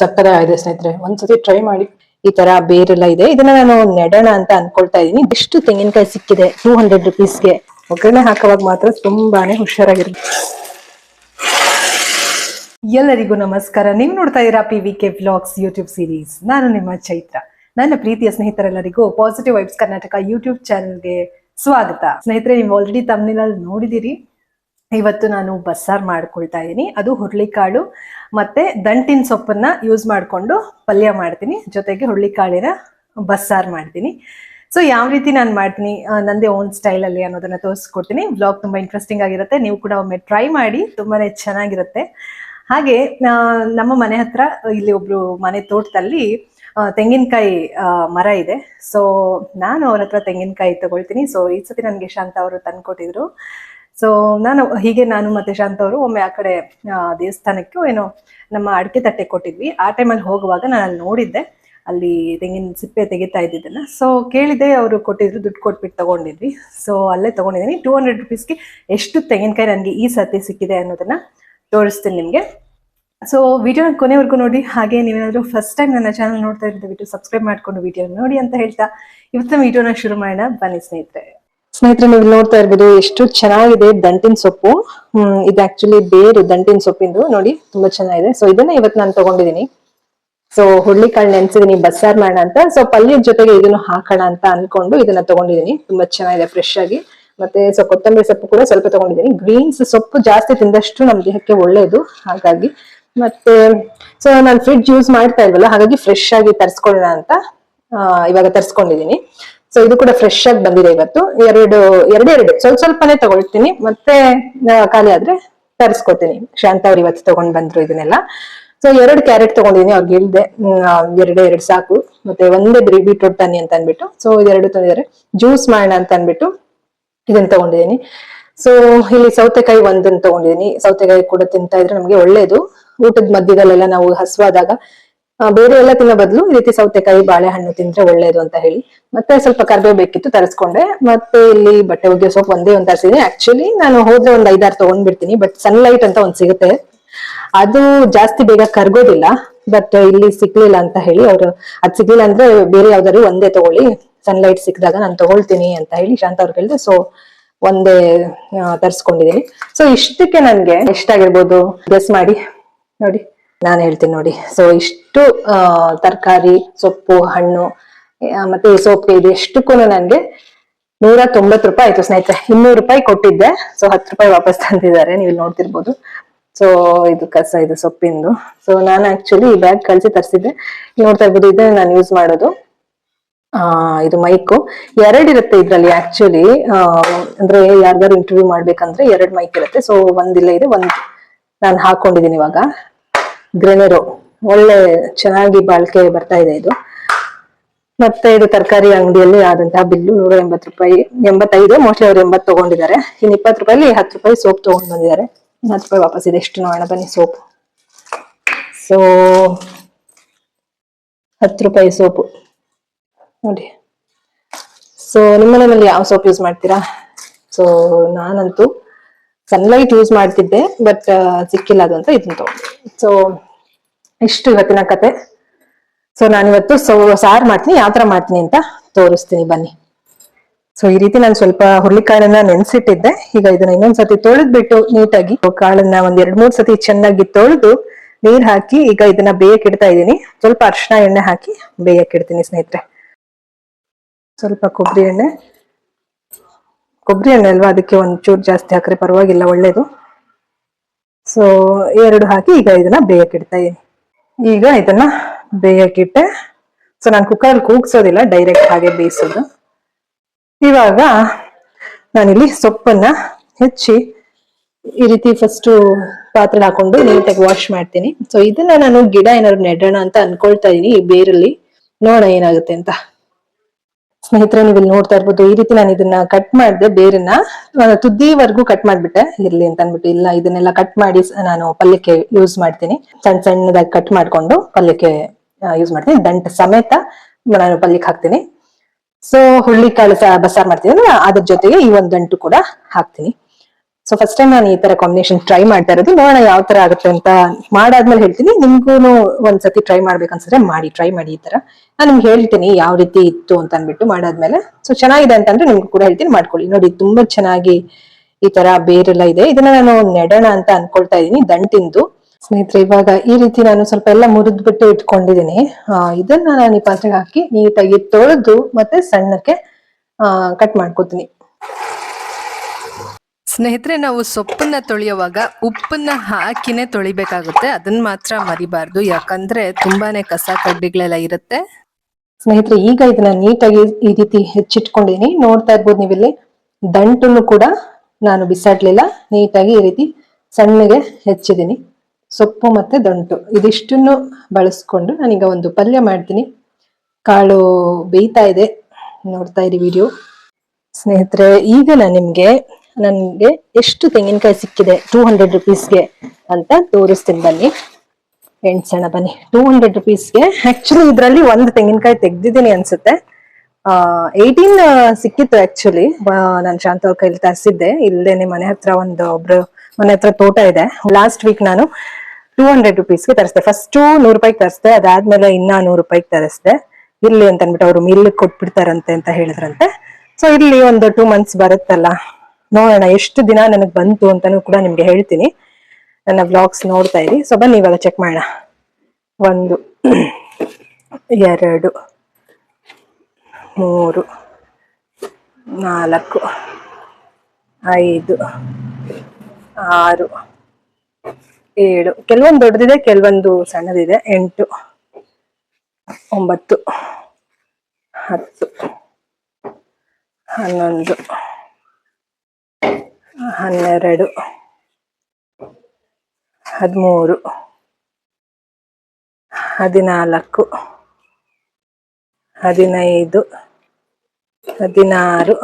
ಸಕ್ಕತ್ತಾಗಿದೆ ಸ್ನೇಹಿತರೆ, ಒಂದ್ಸತಿ ಟ್ರೈ ಮಾಡಿ. ಈ ತರ ಬೇರೆಲ್ಲ ಇದೆ. ಇದನ್ನ ನಾನು ನೆಡೋಣ ಅಂತ ಅನ್ಕೊಳ್ತಾ ಇದೀನಿ. ಇಷ್ಟು ತೆಂಗಿನಕಾಯಿ ಸಿಕ್ಕಿದೆ ಟೂ ಹಂಡ್ರೆಡ್ ರುಪೀಸ್ಗೆ ಒಗ್ಗರಣೆ ಹಾಕುವಾಗ ಮಾತ್ರ ತುಂಬಾನೇ ಹುಷಾರಾಗಿರ್ಬೇಕು. ಎಲ್ಲರಿಗೂ ನಮಸ್ಕಾರ. ನೀವು ನೋಡ್ತಾ ಇದ್ದೀರಾ P V K vlogs YouTube series ನಾನು ನಿಮ್ಮ ಚೈತ್ರ. ನನ್ನ ಪ್ರೀತಿಯ ಸ್ನೇಹಿತರೆಲ್ಲರಿಗೂ ಪಾಸಿಟಿವ್ ವೈಬ್ಸ್ ಕರ್ನಾಟಕ ಯೂಟ್ಯೂಬ್ ಚಾನೆಲ್ಗೆ ಸ್ವಾಗತ. ಸ್ನೇಹಿತರೆ, ನೀವು ಆಲ್ರೆಡಿ ತಮ್ಮನಲ್ಲಿ ನೋಡಿದಿರಿ ಇವತ್ತು ನಾನು ಬಸ್ಸಾರ್ ಮಾಡ್ಕೊಳ್ತಾ ಇದ್ದೀನಿ ಅದು ಹುರುಳಿಕಾಳು ಮತ್ತೆ ದಂಟಿನ ಸೊಪ್ಪನ್ನ ಯೂಸ್ ಮಾಡಿಕೊಂಡು ಪಲ್ಯ ಮಾಡ್ತೀನಿ. ಜೊತೆಗೆ ಹುರುಳಿಕಾಳಿನ ಬಸ್ಸಾರ್ ಮಾಡ್ತೀನಿ. ಸೊ ಯಾವ ರೀತಿ ನಾನು ಮಾಡ್ತೀನಿ ನಂದೇ ಓನ್ ಸ್ಟೈಲಲ್ಲಿ ಅನ್ನೋದನ್ನ ತೋರಿಸ್ಕೊಡ್ತೀನಿ. ಬ್ಲಾಗ್ ತುಂಬಾ ಇಂಟ್ರೆಸ್ಟಿಂಗ್ ಆಗಿರುತ್ತೆ. ನೀವು ಕೂಡ ಒಮ್ಮೆ ಟ್ರೈ ಮಾಡಿ, ತುಂಬಾನೇ ಚೆನ್ನಾಗಿರುತ್ತೆ. ಹಾಗೆ ನಮ್ಮ ಮನೆ ಹತ್ರ ಇಲ್ಲಿ ಒಬ್ರು ಮನೆ ತೋಟದಲ್ಲಿ ತೆಂಗಿನಕಾಯಿ ಮರ ಇದೆ. ಸೊ ನಾನು ಅವ್ರ ಹತ್ರ ತೆಂಗಿನಕಾಯಿ ತಗೊಳ್ತೀನಿ. ಸೊ ಈ ಸತಿ ನನಗೆ ಶಾಂತ ಅವರು ತಂದ್ಕೊಟ್ಟಿದ್ರು. ಸೊ ನಾನು ಹೀಗೆ ನಾನು ಮತ್ತೆ ಶಾಂತ ಅವರು ಒಮ್ಮೆ ಆ ಕಡೆ ದೇವಸ್ಥಾನಕ್ಕೆ ಏನೋ ನಮ್ಮ ಅಡಿಕೆ ತಟ್ಟೆ ಕೊಟ್ಟಿದ್ವಿ. ಆ ಟೈಮಲ್ಲಿ ಹೋಗುವಾಗ ನಾನು ಅಲ್ಲಿ ನೋಡಿದ್ದೆ. ಅಲ್ಲಿ ತೆಂಗಿನ ಸಿಪ್ಪೆ ತೆಗಿತಾ ಇದ್ದಿದ್ದನ್ನ. ಸೊ ಕೇಳಿದೆ ಅವರು ಕೊಟ್ಟಿದ್ರು, ದುಡ್ಡು ಕೊಟ್ಬಿಟ್ಟು ತಗೊಂಡಿದ್ವಿ. ಸೊ ಅಲ್ಲೇ ತಗೊಂಡಿದ್ದೀನಿ. ಟೂ ಹಂಡ್ರೆಡ್ ರುಪೀಸ್ಗೆ ಎಷ್ಟು ತೆಂಗಿನಕಾಯಿ ನನಗೆ ಈ ಸತಿ ಸಿಕ್ಕಿದೆ ಅನ್ನೋದನ್ನ ತೋರಿಸ್ತೀನಿ ನಿಮಗೆ. ಸೊ ವಿಡಿಯೋನ ಕೊನೆವರೆಗೂ ನೋಡಿ. ಹಾಗೆ ನೀವೇನಾದರೂ ಫಸ್ಟ್ ಟೈಮ್ ನನ್ನ ಚಾನಲ್ ನೋಡ್ತಾ ಇದ್ದ ವಿಡಿಯೋ ಸಬ್ಸ್ಕ್ರೈಬ್ ಮಾಡ್ಕೊಂಡು ವಿಡಿಯೋ ನೋಡಿ ಅಂತ ಹೇಳ್ತಾ, ಇವತ್ತಿನ ವಿಡಿಯೋನ ಶುರು ಮಾಡೋಣ. ಬನ್ನಿ ಸ್ನೇಹಿತರೆ. ಸ್ನೇಹಿತರೆ ನೀವು ನೋಡ್ತಾ ಇರ್ಬೋದು ಎಷ್ಟು ಚೆನ್ನಾಗಿದೆ ದಂಟಿನ ಸೊಪ್ಪು. ಹ್ಮ್, ಇದು ಆಕ್ಚುಲಿ ಬೇರು ದಂಟಿನ ಸೊಪ್ಪಿಂದು. ನೋಡಿ, ತುಂಬಾ ಚೆನ್ನಾಗಿದೆ. ಸೊ ಇದನ್ನ ಇವತ್ತು ನಾನು ತಗೊಂಡಿದ್ದೀನಿ ಸೊ ಹುಳ್ಳಿಕಾಳು ನೆನ್ಸಿದೀನಿ, ಬಸ್ಸಾರ್ ಮಾಡೋಣ ಅಂತ. ಸೊ ಪಲ್ಯದ ಜೊತೆಗೆ ಇದನ್ನು ಹಾಕೋಣ ಅಂತ ಅನ್ಕೊಂಡು ಇದನ್ನ ತಗೊಂಡಿದ್ದೀನಿ ತುಂಬಾ ಚೆನ್ನಾಗಿದೆ ಫ್ರೆಶ್ ಆಗಿ. ಮತ್ತೆ ಸೊ ಕೊತ್ತಂಬರಿ ಸೊಪ್ಪು ಕೂಡ ಸ್ವಲ್ಪ ತಗೊಂಡಿದ್ದೀನಿ ಗ್ರೀನ್ಸ್ ಸೊಪ್ಪು ಜಾಸ್ತಿ ತಿಂದಷ್ಟು ನಮ್ಮ ದೇಹಕ್ಕೆ ಒಳ್ಳೇದು. ಹಾಗಾಗಿ, ಮತ್ತೆ ಸೊ ನಾನು ಫ್ರಿಡ್ಜ್ ಯೂಸ್ ಮಾಡ್ತಾ ಇಲ್ವಲ್ಲ, ಹಾಗಾಗಿ ಫ್ರೆಶ್ ಆಗಿ ತರಿಸ್ಕೊಳ್ಳೋಣ ಅಂತ ಇವಾಗ ತರಿಸ್ಕೊಂಡಿದ್ದೀನಿ ಸೊ ಇದು ಕೂಡ ಫ್ರೆಶ್ ಆಗಿ ಬಂದಿದೆ ಇವತ್ತು. ಎರಡು ಎರಡೆರಡು ಸ್ವಲ್ಪ ಸ್ವಲ್ಪನೇ ತಗೊಳ್ತೀನಿ. ಮತ್ತೆ ಖಾಲಿ ಆದ್ರೆ ತರಿಸ್ಕೊತೀನಿ. ಶಾಂತ ಅವ್ರು ಇವತ್ತು ತಗೊಂಡ್ ಬಂದ್ರು ಇದನ್ನೆಲ್ಲ. ಸೊ ಎರಡು ಕ್ಯಾರೆಟ್ ತಗೊಂಡಿದ್ದೀನಿ ಅವ್ರಿಗೆ ಇಳ್ದೆ ಎರಡೇ ಎರಡು ಸಾಕು. ಮತ್ತೆ ಒಂದೇ ಬ್ರೀ ಬೀಟ್ರೂಟ್ ತನ್ನಿ ಅಂತ ಅನ್ಬಿಟ್ಟು ಸೊ ಇದೆರಡು ತಂದಿದ್ದಾರೆ. ಜ್ಯೂಸ್ ಮಾಡೋಣ ಅಂತ ಅನ್ಬಿಟ್ಟು ಇದನ್ನ ತಗೊಂಡಿದ್ದೀನಿ ಸೊ ಇಲ್ಲಿ ಸೌತೆಕಾಯಿ ಒಂದನ್ನು ತಗೊಂಡಿದ್ದೀನಿ ಸೌತೆಕಾಯಿ ಕೂಡ ತಿಂತಾ ಇದ್ರೆ ನಮ್ಗೆ ಒಳ್ಳೇದು. ಊಟದ ಮಧ್ಯದಲ್ಲೆಲ್ಲ ನಾವು ಹಸುವಾದಾಗ ಬೇರೆ ಎಲ್ಲ ತಿನ್ನೋ ಬದಲು ಈ ರೀತಿ ಸೌತೆಕಾಯಿ, ಬಾಳೆಹಣ್ಣು ತಿಂದ್ರೆ ಒಳ್ಳೇದು ಅಂತ ಹೇಳಿ. ಮತ್ತೆ ಸ್ವಲ್ಪ ಕರ್ಬೇವು ಬೇಕಿತ್ತು ತರಿಸ್ಕೊಂಡೆ. ಮತ್ತೆ ಇಲ್ಲಿ ಬಟ್ಟೆ ಒಗೆಯೋ ಸೋಪ್ ಒಂದೇ ಒಂದು ತರಿಸಿದೀನಿ ಆಕ್ಚುಲಿ ನಾನು ಹೋದ್ರೆ ಒಂದ್ ಐದಾರು ತಗೊಂಡ್ಬಿಡ್ತೀನಿ ಬಟ್ ಸನ್ಲೈಟ್ ಅಂತ ಒಂದ್ ಸಿಗುತ್ತೆ. ಅದು ಜಾಸ್ತಿ ಬೇಗ ಕರ್ಗೋದಿಲ್ಲ ಬಟ್ ಇಲ್ಲಿ ಸಿಗ್ಲಿಲ್ಲ ಅಂತ ಹೇಳಿ ಅವ್ರು, ಅದ್ ಸಿಗ್ಲಿಲ್ಲ ಅಂದ್ರೆ ಬೇರೆ ಯಾವ್ದಾದ್ರು ಒಂದೇ ತಗೊಳ್ಳಿ. ಸನ್ಲೈಟ್ ಸಿಕ್ಕಿದಾಗ ನಾನು ತಗೊಳ್ತೀನಿ ಅಂತ ಹೇಳಿ ಶಾಂತ ಅವ್ರು ಹೇಳ್ದೆ ಸೊ ಒಂದೇ ತರಿಸ್ಕೊಂಡಿದ್ದೀನಿ. ಸೊ ಇಷ್ಟಕ್ಕೆ ನನ್ಗೆ ಎಷ್ಟಾಗಿರ್ಬೋದು? ಗೆಸ್ ಮಾಡಿ. ನೋಡಿ. ನಾನು ಹೇಳ್ತೀನಿ ನೋಡಿ. ಸೊ ಇಷ್ಟು ತರಕಾರಿ, ಸೊಪ್ಪು, ಹಣ್ಣು ಮತ್ತೆ ಈ ಸೋಪ್ಗೆ ಇದು ಎಷ್ಟಕ್ಕೂ ನನ್ಗೆ ನೂರ ತೊಂಬತ್ತು ರೂಪಾಯಿ ಆಯ್ತು ಸ್ನೇಹಿತರೆ. ಇನ್ನೂರು ರೂಪಾಯಿ ಕೊಟ್ಟಿದ್ದೆ. ಸೊ ಹತ್ತು ರೂಪಾಯಿ ವಾಪಸ್ ತಂದಿದ್ದಾರೆ. ನೀವು ನೋಡ್ತಿರ್ಬೋದು. ಸೊ ಇದು ಕಸ, ಇದು ಸೊಪ್ಪಿಂದು. ಸೊ ನಾನು ಆಕ್ಚುಲಿ ಈ ಬ್ಯಾಗ್ ಕಳಿಸಿ ತರಿಸಿದ್ದೆ. ನೋಡ್ತಾ ಇರ್ಬೋದು, ಇದನ್ನ ನಾನು ಯೂಸ್ ಮಾಡೋದು. ಆ, ಇದು ಮೈಕು. ಎರಡಿರುತ್ತೆ ಇದ್ರಲ್ಲಿ ಆಕ್ಚುಲಿ ಅಂದ್ರೆ ಯಾರ್ದಾರು ಇಂಟರ್ವ್ಯೂ ಮಾಡ್ಬೇಕಂದ್ರೆ ಎರಡು ಮೈಕ್ ಇರುತ್ತೆ. ಸೊ ಒಂದಿಲ್ಲ ಇದೆ, ಒಂದ್ ನಾನು ಹಾಕೊಂಡಿದ್ದೀನಿ ಇವಾಗ. ಗ್ರೆನೆರೋ. ಒಳ್ಳೆ ಚೆನ್ನಾಗಿ ಬಾಳ್ಕೆ ಬರ್ತಾ ಇದೆ ಇದು. ಮತ್ತೆ ಇದು ತರಕಾರಿ ಅಂಗಡಿಯಲ್ಲಿ ಆದಂತಹ ಬಿಲ್ಲು ನೂರ ಎಂಬತ್ತು ರೂಪಾಯಿ, ಎಂಬತ್ತೈದು, ಮೋಸ್ಟ್ಲಿ ಅವ್ರು ಎಂಬತ್ತು ತಗೊಂಡಿದ್ದಾರೆ. ಇನ್ನು ಇಪ್ಪತ್ತು ರೂಪಾಯಿ ಹತ್ತು ರೂಪಾಯಿ ಸೋಪ್ ತಗೊಂಡ್ ಬಂದಿದ್ದಾರೆ. ಹತ್ತು ರೂಪಾಯಿ ವಾಪಸ್ ಇದೆ. ಎಷ್ಟು ನೋಡೋಣ, ಬನ್ನಿ ಸೋಪ್. ಸೊ ಹತ್ತು ರೂಪಾಯಿ ಸೋಪು. ನೋಡಿ. ಸೊ ನಿಮ್ಮ ಮನೆಯಲ್ಲಿ ಯಾವ ಸೋಪ್ ಯೂಸ್ ಮಾಡ್ತೀರಾ? ಸೊ ನಾನಂತೂ ಸನ್ಲೈಟ್ ಯೂಸ್ ಮಾಡ್ತಿದ್ದೆ ಬಟ್ ಸಿಕ್ಕಿಲ್ಲ ಅದು ಅಂತ ಇದನ್ನ ತಗೊಂಡು. ಸೊ ಇಷ್ಟು ಇವತ್ತಿನ ಕತೆ. ಸೊ ನಾನಿವತ್ತು ಸೊ, ಸಾರು ಮಾಡ್ತೀನಿ, ಯಾವ ಥರ ಮಾಡ್ತೀನಿ ಅಂತ ತೋರಿಸ್ತೀನಿ, ಬನ್ನಿ. ಸೊ ಈ ರೀತಿ ನಾನು ಸ್ವಲ್ಪ ಹುರುಳಿಕಾಳನ್ನ ನೆನ್ಸಿಟ್ಟಿದ್ದೆ. ಈಗ ಇದನ್ನ ಇನ್ನೊಂದ್ಸತಿ ತೊಳೆದ್ಬಿಟ್ಟು ನೀಟಾಗಿ ಕಾಳನ್ನ ಒಂದ್ ಎರಡ್ ಮೂರ್ ಸತಿ ಚೆನ್ನಾಗಿ ತೊಳೆದು ನೀರ್ ಹಾಕಿ ಈಗ ಇದನ್ನ ಬೇಯಕ್ಕೆ ಇಡ್ತಾ ಇದ್ದೀನಿ ಸ್ವಲ್ಪ ಅರ್ಶಿನ ಎಣ್ಣೆ ಹಾಕಿ ಬೇಯಕ್ಕೆ ಇಡ್ತೀನಿ ಸ್ನೇಹಿತರೆ. ಸ್ವಲ್ಪ ಕೊಬ್ಬರಿ ಎಣ್ಣೆ. ಕೊಬ್ಬರಿ ಎಣ್ಣೆ ಅಲ್ವಾ ಅದಕ್ಕೆ ಒಂದು ಚೂರು ಜಾಸ್ತಿ ಹಾಕ್ರೆ ಪರವಾಗಿಲ್ಲ, ಒಳ್ಳೇದು. ಸೊ ಎರಡು ಹಾಕಿ ಈಗ ಇದನ್ನ ಬೇಯಕ್ಕಿಡ್ತಾ ಇದ್ದೀನಿ ಈಗ ಇದನ್ನ ಬೇಯಕ್ಕಿಟ್ಟೆ ಸೊ ನಾನು ಕುಕ್ಕರ್ ಕೂಗ್ಸೋದಿಲ್ಲ ಡೈರೆಕ್ಟ್ ಹಾಗೆ ಬೇಯಿಸೋದು. ಇವಾಗ ನಾನಿಲ್ಲಿ ಸೊಪ್ಪನ್ನ ಹೆಚ್ಚಿ ಈ ರೀತಿ ಫಸ್ಟ್ ಪಾತ್ರೆ ಹಾಕೊಂಡು ನೀಟಾಗಿ ವಾಶ್ ಮಾಡ್ತೀನಿ. ಸೊ ಇದನ್ನ ನಾನು ಗಿಡ ಏನಾದ್ರು ನೆಡೋಣ ಅಂತ ಅನ್ಕೊಳ್ತಾ ಇದೀನಿ ಈ ಬೇರಲ್ಲಿ. ನೋಡೋಣ ಏನಾಗುತ್ತೆ ಅಂತ. ಸ್ನೇಹಿತರೆ, ನೀವು ನೋಡ್ತಾ ಇರ್ಬೋದು, ಈ ರೀತಿ ನಾನು ಇದನ್ನ ಕಟ್ ಮಾಡಿದೆ ಬೇರನ್ನ ತುದಿವರೆಗೂ ಕಟ್ ಮಾಡ್ಬಿಟ್ಟೆ. ಇರ್ಲಿ ಅಂತ ಅನ್ಬಿಟ್ಟು ಇಲ್ಲ, ಇದನ್ನೆಲ್ಲ ಕಟ್ ಮಾಡಿ ನಾನು ಪಲ್ಯಕ್ಕೆ ಯೂಸ್ ಮಾಡ್ತೀನಿ. ಸಣ್ಣ ಸಣ್ಣದಾಗಿ ಕಟ್ ಮಾಡ್ಕೊಂಡು ಪಲ್ಯಕ್ಕೆ ಯೂಸ್ ಮಾಡ್ತೀನಿ. ದಂಟ ಸಮೇತ ನಾನು ಪಲ್ಯಕ್ಕೆ ಹಾಕ್ತೀನಿ. ಸೊ ಹುಳ್ಳಿ ಕಾಳು ಬಸ್ಸಾರು ಬಸ್ಸಾರ್ ಮಾಡ್ತೀನಿ ಅದ್ರ ಜೊತೆಗೆ ಈ ಒಂದು ದಂಟು ಕೂಡ ಹಾಕ್ತೀನಿ. ಸೊ ಫಸ್ಟ್ ಟೈಮ್ ನಾನು ಈ ತರ ಕಾಂಬಿನೇಷನ್ ಟ್ರೈ ಮಾಡ್ತಾ ಇರೋದು. ನೋಡೋಣ ಯಾವ ತರ ಆಗುತ್ತೆ ಅಂತ ಮಾಡಾದ್ಮೇಲೆ ಹೇಳ್ತೀನಿ. ನಿಮ್ಗೂ ಒಂದ್ಸತಿ ಟ್ರೈ ಮಾಡ್ಬೇಕನ್ಸಿದ್ರೆ ಮಾಡಿ ಟ್ರೈ ಮಾಡಿ ಈ ತರ. ನಾನು ನಿಮ್ಗೆ ಹೇಳ್ತೀನಿ ಯಾವ ರೀತಿ ಇತ್ತು ಅಂತ ಅನ್ಬಿಟ್ಟು ಮಾಡಾದ್ಮೇಲೆ. ಸೊ ಚೆನ್ನಾಗಿದೆ ಅಂತಂದ್ರೆ ನಿಮ್ಗೆ ಕೂಡ ಹೇಳ್ತೀನಿ, ಮಾಡ್ಕೊಳ್ಳಿ. ನೋಡಿ, ತುಂಬಾ ಚೆನ್ನಾಗಿ ಈ ತರ ಬೇರೆಲ್ಲ ಇದೆ. ಇದನ್ನ ನಾನು ನೆಡೋಣ ಅಂತ ಅನ್ಕೊಳ್ತಾ ಇದ್ದೀನಿ ದಂಟಿಂದು ಸ್ನೇಹಿತರೆ, ಇವಾಗ ಈ ರೀತಿ ನಾನು ಸ್ವಲ್ಪ ಎಲ್ಲ ಮುರಿದ್ಬಿಟ್ಟು ಇಟ್ಕೊಂಡಿದ್ದೀನಿ. ಇದನ್ನ ನಾನು ಈ ಪಾತ್ರೆಗೆ ಹಾಕಿ ನೀಟಾಗಿ ತೊಳೆದು ಮತ್ತೆ ಸಣ್ಣಕ್ಕೆ ಕಟ್ ಮಾಡ್ಕೋತೀನಿ. ಸ್ನೇಹಿತರೆ, ನಾವು ಸೊಪ್ಪನ್ನ ತೊಳೆಯುವಾಗ ಉಪ್ಪನ್ನ ಹಾಕಿನೇ ತೊಳಿಬೇಕಾಗುತ್ತೆ. ಅದನ್ನ ಮಾತ್ರ ಮರಿಬಾರ್ದು. ಯಾಕಂದ್ರೆ ತುಂಬಾನೇ ಕಸ ಕಡ್ಡಿಗಳೆಲ್ಲ ಇರುತ್ತೆ. ಸ್ನೇಹಿತರೆ, ಈಗ ಇದನ್ನ ನೀಟಾಗಿ ಈ ರೀತಿ ಹೆಚ್ಚಿಟ್ಕೊಂಡಿದೀನಿ ನೋಡ್ತಾ ಇರ್ಬೋದು ನೀವಿಲ್ಲಿ. ದಂಟನ್ನು ಕೂಡ ನಾನು ಬಿಸಾಡ್ಲಿಲ್ಲ. ನೀಟಾಗಿ ಈ ರೀತಿ ಸಣ್ಣಗೆ ಹೆಚ್ಚಿದ್ದೀನಿ. ಸೊಪ್ಪು ಮತ್ತೆ ದಂಟು. ಇದಿಷ್ಟನ್ನು ಬಳಸ್ಕೊಂಡು ನಾನೀಗ ಒಂದು ಪಲ್ಯ ಮಾಡ್ತೀನಿ. ಕಾಳು ಬೇಯ್ತಾ ಇದೆ. ನೋಡ್ತಾ ಇರಿ ವಿಡಿಯೋ. ಸ್ನೇಹಿತರೆ, ಈಗ ನಾನು ನಿಮ್ಗೆ ನನ್ಗೆ ಎಷ್ಟು ತೆಂಗಿನಕಾಯಿ ಸಿಕ್ಕಿದೆ ಟೂ ಹಂಡ್ರೆಡ್ ರುಪೀಸ್ಗೆ ಅಂತ ತೋರಿಸ್ತೀನಿ ಬನ್ನಿ. ಎಣ್ಸೋಣ ಬನ್ನಿ. ಟೂ ಹಂಡ್ರೆಡ್ ರುಪೀಸ್ಗೆ ಆಕ್ಚುಲಿ ಇದರಲ್ಲಿ ಒಂದು ತೆಂಗಿನಕಾಯಿ ತೆಗ್ದಿದ್ದೀನಿ ಅನ್ಸುತ್ತೆ. ಏಯ್ಟೀನ್ ಸಿಕ್ಕಿತ್ತು ಆಕ್ಚುಲಿ ನಾನು ಶಾಂತ ಅವ್ರ ಕೈಲಿ ತರಿಸಿದ್ದೆ. ಇಲ್ಲೇನೆ ಮನೆ ಹತ್ರ ಒಂದು ಒಬ್ರು, ಮನೆ ಹತ್ರ ತೋಟ ಇದೆ. ಲಾಸ್ಟ್ ವೀಕ್ ನಾನು ಟೂ ಹಂಡ್ರೆಡ್ ರುಪೀಸ್ಗೆ ತರಿಸ್ದೆ. ಫಸ್ಟ್ ನೂರು ರೂಪಾಯಿಗೆ ತರಿಸ್ದೆ. ಅದಾದ್ಮೇಲೆ ಇನ್ನ ನೂರು ರೂಪಾಯಿಗೆ ತರಿಸ್ದೆ. ಇರ್ಲಿ ಅಂತ ಅನ್ಬಿಟ್ಟು ಅವರು ಮಿಲ್ ಕೊಟ್ಬಿಡ್ತಾರಂತೆ ಅಂತ ಹೇಳಿದ್ರಂತೆ. ಸೊ ಇಲ್ಲಿ ಒಂದು ಟೂ ಮಂತ್ಸ್ ಬರುತ್ತಲ್ಲ. ನೋಡೋಣ, ಎಷ್ಟು ದಿನ ನನಗೆ ಬಂತು ಅಂತಾನು ಕೂಡ ನಿಮ್ಗೆ ಹೇಳ್ತೀನಿ. ನನ್ನ ವ್ಲಾಗ್ಸ್ ನೋಡ್ತಾ ಇರಿ. ಸೊ ಬನ್ನಿ ಇವಾಗ ಚೆಕ್ ಮಾಡೋಣ. ಒಂದು, ಎರಡು, ಮೂರು, ನಾಲ್ಕು, ಐದು, ಆರು, ಏಳು. ಕೆಲವೊಂದು ದೊಡ್ಡದಿದೆ, ಕೆಲವೊಂದು ಸಣ್ಣದಿದೆ. ಎಂಟು, ಒಂಬತ್ತು, ಹತ್ತು, ಹನ್ನೊಂದು ಹನ್ನೆರಡು, ಹದಿಮೂರು, ಹದಿನಾಲ್ಕು, ಹದಿನೈದು, ಹದಿನಾರು,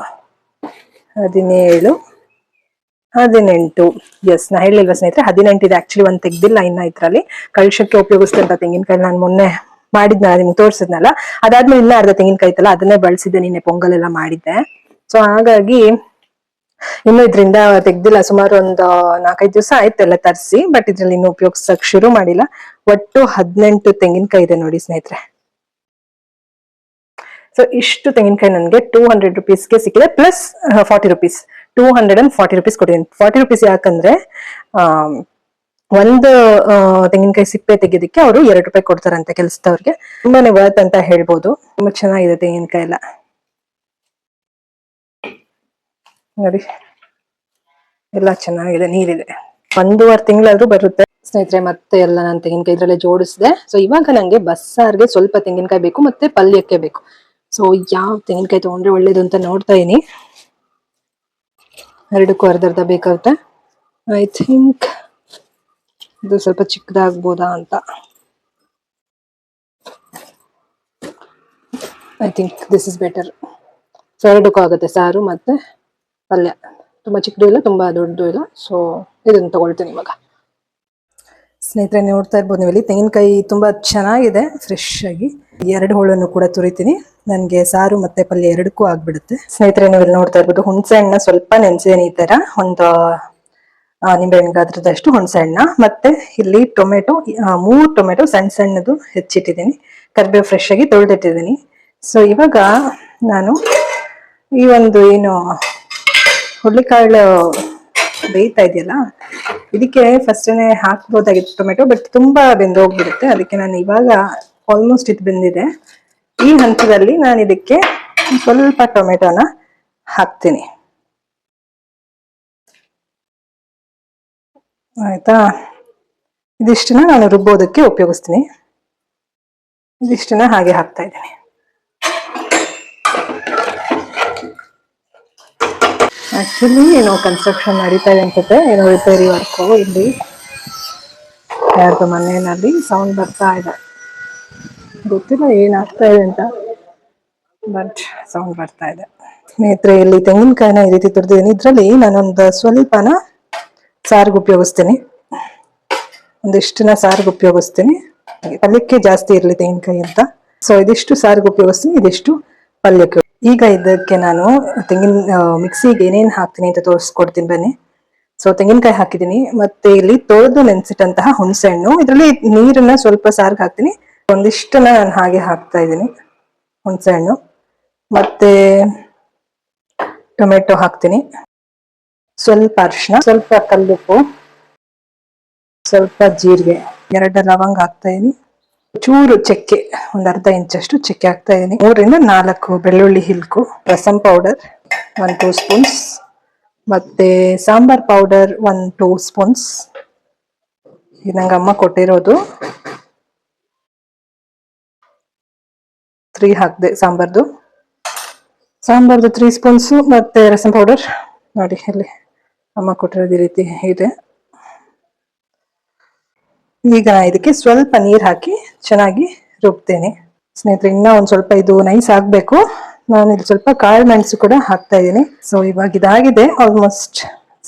ಹದಿನೇಳು, ಹದಿನೆಂಟು. ಎಸ್ ನಾ ಹೇಳಿಲ್ವ ಸ್ನೇಹಿತರೆ? ಹದಿನೆಂಟು ಇದೆ ಆಕ್ಚುಲಿ ಒಂದು ತೆಗ್ದಿಲ್ಲ ಇನ್ನ ಇದ್ರಲ್ಲಿ. ಕಳ್ಸಕ್ಕೆ ಉಪಯೋಗಿಸ್ತಂತ ತೆಂಗಿನಕಾಯಿ ನಾನು ಮೊನ್ನೆ ಮಾಡಿದ್ನಲ್ಲ, ನಿಮ್ಗೆ ತೋರಿಸಿದ್ನಲ್ಲ? ಅದಾದ್ಮೇಲೆ ಇನ್ನ ಅರ್ಧ ತೆಂಗಿನಕಾಯಿ ಇತ್ತಲ್ಲ ಅದನ್ನೇ ಬಳಸಿದ್ದೆ, ನಿನ್ನೆ ಪೊಂಗಲ್ ಎಲ್ಲ ಮಾಡಿದ್ದೆ. ಸೊ ಹಾಗಾಗಿ ಇನ್ನು ಇದರಿಂದ ತೆಗ್ದಿಲ್ಲ, ಸುಮಾರು ಒಂದು ನಾಲ್ಕೈದು ದಿವಸ ಆಯ್ತು ಎಲ್ಲ ತರಿಸಿ ಬಟ್ ಇದ್ರಲ್ಲಿ ಇನ್ನು ಉಪಯೋಗಿಸಕ್ ಶುರು ಮಾಡಿಲ್ಲ. ಒಟ್ಟು ಹದಿನೆಂಟು ತೆಂಗಿನಕಾಯಿ ಇದೆ ನೋಡಿ ಸ್ನೇಹಿತರೆ. ಸೊ ಇಷ್ಟು ತೆಂಗಿನಕಾಯಿ ನನಗೆ ಟೂ ಹಂಡ್ರೆಡ್ ರುಪೀಸ್ಗೆ ಸಿಕ್ಕಿದೆ plus forty rupees two hundred and forty rupees ಕೊಟ್ಟಿದ್ದೀನಿ. ಫಾರ್ಟಿ ರುಪೀಸ್ ಯಾಕಂದ್ರೆ ಒಂದು ತೆಂಗಿನಕಾಯಿ ಸಿಪ್ಪೆ ತೆಗೆಯೋದಕ್ಕೆ ಅವರು ಎರಡು ರೂಪಾಯಿ ಕೊಡ್ತಾರಂತೆ ಕೆಲಸದವ್ರಿಗೆ. ತುಂಬಾನೇ ವರ್ತ್ ಅಂತ ಹೇಳ್ಬೋದು. ತುಂಬಾ ಚೆನ್ನಾಗಿದೆ ತೆಂಗಿನಕಾಯಿ ಎಲ್ಲ ನೋಡಿ. ಎಲ್ಲ ಚೆನ್ನಾಗಿದೆ, ನೀರಿದೆ. ಒಂದೂವರೆ ತಿಂಗಳಾದ್ರೂ ಬರುತ್ತೆ. ಸ್ನೇಹಿತರೆ, ಮತ್ತೆ ಎಲ್ಲ ನಾನು ತೆಂಗಿನಕಾಯಿ ಇದ್ರಲ್ಲೇ ಜೋಡಿಸಿದೆ. ಸೊ ಇವಾಗ ನಂಗೆ ಬಸ್ಸಾರ್ಗೆ ಸ್ವಲ್ಪ ತೆಂಗಿನಕಾಯಿ ಬೇಕು, ಮತ್ತೆ ಪಲ್ಯಕ್ಕೆ ಬೇಕು. ಸೊ ಯಾವ ತೆಂಗಿನಕಾಯಿ ತಗೊಂಡ್ರೆ ಒಳ್ಳೇದು ಅಂತ ನೋಡ್ತಾ ಇದೀನಿ. ಎರಡಕ್ಕೂ ಅರ್ಧ ಅರ್ಧ ಬೇಕಾಗುತ್ತೆ. ಐ ಥಿಂಕ್ ಇದು ಸ್ವಲ್ಪ ಚಿಕ್ಕದಾಗ್ಬೋದಾ ಅಂತ. I think this is better so ಎರಡಕ್ಕೂ ಆಗುತ್ತೆ, ಸಾರು ಮತ್ತೆ ಪಲ್ಯ ತುಂಬ ಚಿಕ್ಕದು ಇಲ್ಲ, ತುಂಬ ದೊಡ್ಡದು ಇಲ್ಲ. ಸೊ ಇದನ್ನು ತಗೊಳ್ತೀನಿ ಇವಾಗ ಸ್ನೇಹಿತರೆ, ನೋಡ್ತಾ ಇರ್ಬೋದು ನೀವು ಇಲ್ಲಿ ತೆಂಗಿನಕಾಯಿ ತುಂಬ ಚೆನ್ನಾಗಿದೆ ಫ್ರೆಶ್ ಆಗಿ. ಎರಡು ಹೋಳನ್ನು ಕೂಡ ತುರಿತೀನಿ. ನನಗೆ ಸಾರು ಮತ್ತೆ ಪಲ್ಯ ಎರಡಕ್ಕೂ ಆಗ್ಬಿಡುತ್ತೆ. ಸ್ನೇಹಿತರೆ ನೀವು ಇಲ್ಲಿ ನೋಡ್ತಾ ಇರ್ಬೋದು, ಹುಣಸೆ ಹಣ್ಣ ಸ್ವಲ್ಪ ನೆನೆಸಿದ್ದೀನಿ ಈ ಥರ. ಒಂದು ನಿಂಬೆ ನಿಂಬೆಹಣ್ಣು ಗಾತ್ರದಷ್ಟು ಹುಣಸೆ ಹಣ್ಣ. ಮತ್ತೆ ಇಲ್ಲಿ ಟೊಮೆಟೊ ಮೂರು ಟೊಮೆಟೊ ಸಣ್ಣ ಸಣ್ಣದು ಹೆಚ್ಚಿಟ್ಟಿದ್ದೀನಿ. ಕರಿಬೇವು ಫ್ರೆಶ್ ಆಗಿ ತೊಳೆದಿಟ್ಟಿದ್ದೀನಿ. ಸೊ ಇವಾಗ ನಾನು ಈ ಒಂದು, ಏನು ಹುರುಳಿಕಾಳು ಬೇಯ್ತಾ ಇದೆಯಲ್ಲ, ಇದಕ್ಕೆ ಫಸ್ಟೇ ಹಾಕ್ಬೋದಾಗಿತ್ತು ಟೊಮೆಟೊ ಬಟ್ ತುಂಬಾ ಬೆಂದೋಗ್ಬಿಡುತ್ತೆ. ಅದಕ್ಕೆ ನಾನು ಇವಾಗ ಆಲ್ಮೋಸ್ಟ್ ಇದು ಬೆಂದಿದೆ. ಈ ಹಂತದಲ್ಲಿ ನಾನು ಇದಕ್ಕೆ ಸ್ವಲ್ಪ ಟೊಮೆಟೊನ ಹಾಕ್ತೀನಿ. ಆಯ್ತಾ? ಇದಿಷ್ಟನ್ನ ನಾನು ರುಬ್ಬೋದಕ್ಕೆ ಉಪಯೋಗಿಸ್ತೀನಿ. ಇದಿಷ್ಟನ್ನ ಹಾಗೆ ಹಾಕ್ತಾ ಇದ್ದೀನಿ. ಆಕ್ಚುಲಿ ಏನೋ ಕನ್ಸ್ಟ್ರಕ್ಷನ್ ನಡೀತಾ ಇದೆ ಅನ್ಸುತ್ತೆ. ಏನೋ ರಿಪೇರಿ ವರ್ಕು ಇಲ್ಲಿ. ಯಾರ್ದು ಮನೆಯಲ್ಲಿ ಸೌಂಡ್ ಬರ್ತಾ ಇದೆ. ಗೊತ್ತಿಲ್ಲ ಏನಾಗ್ತಾ ಇದೆ ಅಂತ. ಬಟ್ ಸೌಂಡ್ ಬರ್ತಾ ಇದೆ. ಸ್ನೇಹಿತರೆ, ಇಲ್ಲಿ ತೆಂಗಿನಕಾಯಿನ ಈ ರೀತಿ ತುರಿದಿದ್ದೀನಿ. ಇದರಲ್ಲಿ ನಾನೊಂದು ಸ್ವಲ್ಪನ ಸಾರಿಗೆ ಉಪಯೋಗಿಸ್ತೀನಿ. ಒಂದಿಷ್ಟನ್ನ ಸಾರಿಗೆ ಉಪಯೋಗಿಸ್ತೀನಿ. ಪಲ್ಯಕ್ಕೆ ಜಾಸ್ತಿ ಇರಲಿ ತೆಂಗಿನಕಾಯಿ ಅಂತ. ಸೊ ಇದಿಷ್ಟು ಸಾರಿಗೆ ಉಪಯೋಗಿಸ್ತೀನಿ. ಇದಿಷ್ಟು ಪಲ್ಯಕ್ಕೆ ಈಗ ಇದಕ್ಕೆ ನಾನು ತೆಂಗಿನ ಮಿಕ್ಸಿಗೆ ಏನೇನು ಹಾಕ್ತೀನಿ ಅಂತ ತೋರಿಸ್ಕೊಡ್ತೀನಿ ಬನ್ನಿ. ಸೊ ತೆಂಗಿನಕಾಯಿ ಹಾಕಿದ್ದೀನಿ. ಮತ್ತೆ ಇಲ್ಲಿ ತೊಳೆದು ನೆನೆಸಿಟ್ಟಂತಹ ಹುಣಸೆ ಹಣ್ಣು ಇದರಲ್ಲಿ ನೀರನ್ನ ಸ್ವಲ್ಪ ಸಾರ್ಗೆ ಹಾಕ್ತೀನಿ. ಒಂದಿಷ್ಟನ್ನ ನಾನು ಹಾಗೆ ಹಾಕ್ತಾ ಇದ್ದೀನಿ ಹುಣಸೆ ಹಣ್ಣು ಮತ್ತೆ ಟೊಮೆಟೊ ಹಾಕ್ತೀನಿ. ಸ್ವಲ್ಪ ಅರಿಶಿನ ಸ್ವಲ್ಪ ಕಲ್ಲುಪ್ಪು, ಸ್ವಲ್ಪ ಜೀರಿಗೆ. ಎರಡು ಲವಂಗ ಹಾಕ್ತಾ ಇದೀನಿ ಚೂರು ಚಕ್ಕೆ, ಒಂದ್ ಅರ್ಧ ಇಂಚಷ್ಟು ಚಕ್ಕೆ ಹಾಕ್ತಾ ಇದ್ದೀನಿ ಮೂರಿಂದ ನಾಲ್ಕು ಬೆಳ್ಳುಳ್ಳಿ ಹಿಲ್ಕು, rasam powder one two spoons ಮತ್ತೆ sambar powder one two spoons ನಂಗೆ ಅಮ್ಮ ಕೊಟ್ಟಿರೋದು. ತ್ರೀ ಹಾಕಿದೆ ಸಾಂಬಾರ್ದು. ಸಾಂಬಾರ್ದು ತ್ರೀ ಸ್ಪೂನ್ಸು ಮತ್ತೆ ರಸಂ ಪೌಡರ್ ನೋಡಿ ಅಲ್ಲಿ ಅಮ್ಮ ಕೊಟ್ಟಿರೋದು ಈ ರೀತಿ ಇದೆ. ಈಗ ಇದಕ್ಕೆ ಸ್ವಲ್ಪ ನೀರು ಹಾಕಿ ಚೆನ್ನಾಗಿ ರುಬ್ತೇನೆ. ಸ್ನೇಹಿತರೆ, ಇನ್ನೂ ಒಂದು ಸ್ವಲ್ಪ ಇದು ನೈಸ್ ಆಗಬೇಕು. ನಾನು ಇಲ್ಲಿ ಸ್ವಲ್ಪ ಕಾಳು ಮೆಣಸು ಕೂಡ ಹಾಕ್ತಾ ಇದ್ದೀನಿ. ಸೊ ಇವಾಗ ಇದಾಗಿದೆ. ಆಲ್ಮೋಸ್ಟ್